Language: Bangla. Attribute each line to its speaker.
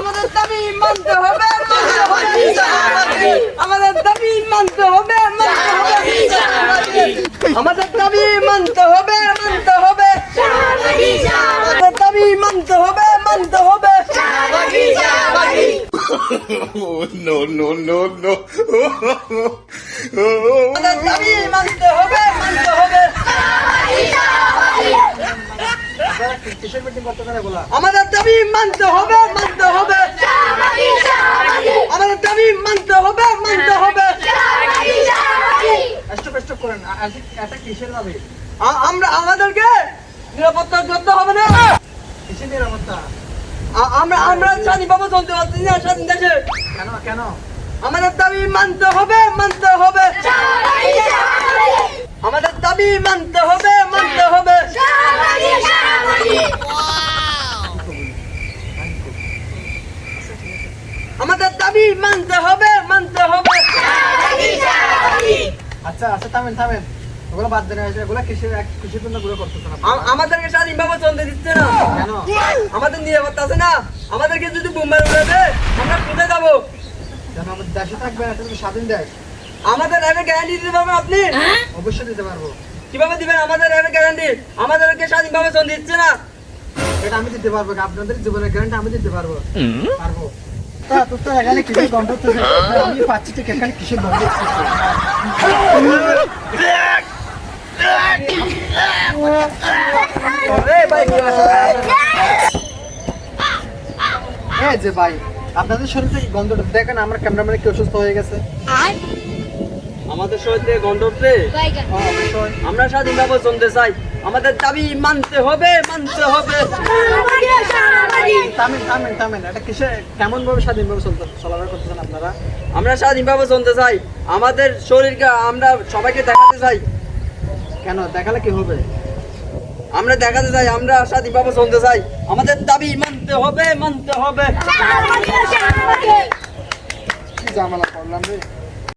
Speaker 1: আমাদের দাবি মানতে হবে মানতে হবে। আমাদের দাবি মানতে হবে মানতে হবে। আমাদের দাবি মানতে হবে মানতে হবে। আমাদের দাবি মানতে হবে মানতে হবে।
Speaker 2: Oh, no, no, no, no.
Speaker 1: আমাদের দাবি মানতে হবে। আমাদের দাবি মানতে হবে মানতে হবে। আমাদের দাবি মানতে হবে মানতে হবে। আমরা আমাদেরকে নিরাপত্তা করতে হবে না।
Speaker 3: নিরাপত্তা?
Speaker 1: আ- আমরা আমরা স্বাধীনভাবে চলতে পারছি না স্বাধীন দেশে।
Speaker 3: কেন কেন?
Speaker 1: আমাদের দাবি মানতে হবে মানতে হবে। আমাদের দাবি মানতে হবে মানতে হবে আমাদের দাবি মানতে হবে মানতে হবে।
Speaker 3: আচ্ছা আচ্ছা থামেন থামেন। ওগুলো বাদ দেন এগুলো কিসের জন্যগুলো করতেছেন আপনি?
Speaker 1: আ- আমাদেরকে স্বাধীনভাবে চলতে দিচ্ছে না।
Speaker 3: কেন?
Speaker 1: আমাদের নিরাপত্তা আছে না। আমাদেরকে যদি বোম্বাই উড়ে দেয় আমরা কোথায় যাব?
Speaker 3: কেন? আমাদের দেশে থাকবে এটা তো স্বাধীন দেশ।
Speaker 1: আমাদের গ্যারান্টি দিতে পারবেন আপনি?
Speaker 3: অবশ্যই দিতে পারব।
Speaker 1: কীভাবে দিবেন? আমাদের এর গ্যারান্টি আমাদেরকে স্বাধীনভাবে চলতে দিচ্ছে না।
Speaker 3: এটা আমি দিতে পারব আপনাদের জীবনের গ্যারান্টি আমি দিতে পারব। পারব। এখানে গন্ধ হচ্ছে? আমি পাচ্ছি এখানে গন্ধ?
Speaker 1: এই
Speaker 3: যে ভাই আপনাদের শরীর থেকে গন্ধটা দেখেন আমার ক্যামেরাম্যান কি অসুস্থ হয়ে গেছে।
Speaker 1: আমাদের শরীর থেকে গন্ধ উঠলে
Speaker 3: হ্যাঁ,
Speaker 1: আমরা স্বাধীনভাবে চলতে চাই। আমাদের দাবি মানতে হবে মানতে হবে।
Speaker 3: থামেন থামেন থামেন। এটা কিসে? কেমন ভাবে স্বাধীনভাবে চলতে চলাফেরা করতেছেন আপনারা?
Speaker 1: আমরা স্বাধীনভাবে চলতে চাই। আমাদের শরীরকে আমরা সবাইকে দেখাতে চাই।
Speaker 3: কেন? দেখালে কি হবে?
Speaker 1: আমরা দেখাতে চাই আমরা স্বাধীনভাবে চলতে চাই। আমাদের দাবি মানতে হবে মানতে হবে।
Speaker 3: কি জামালা করলাম রে?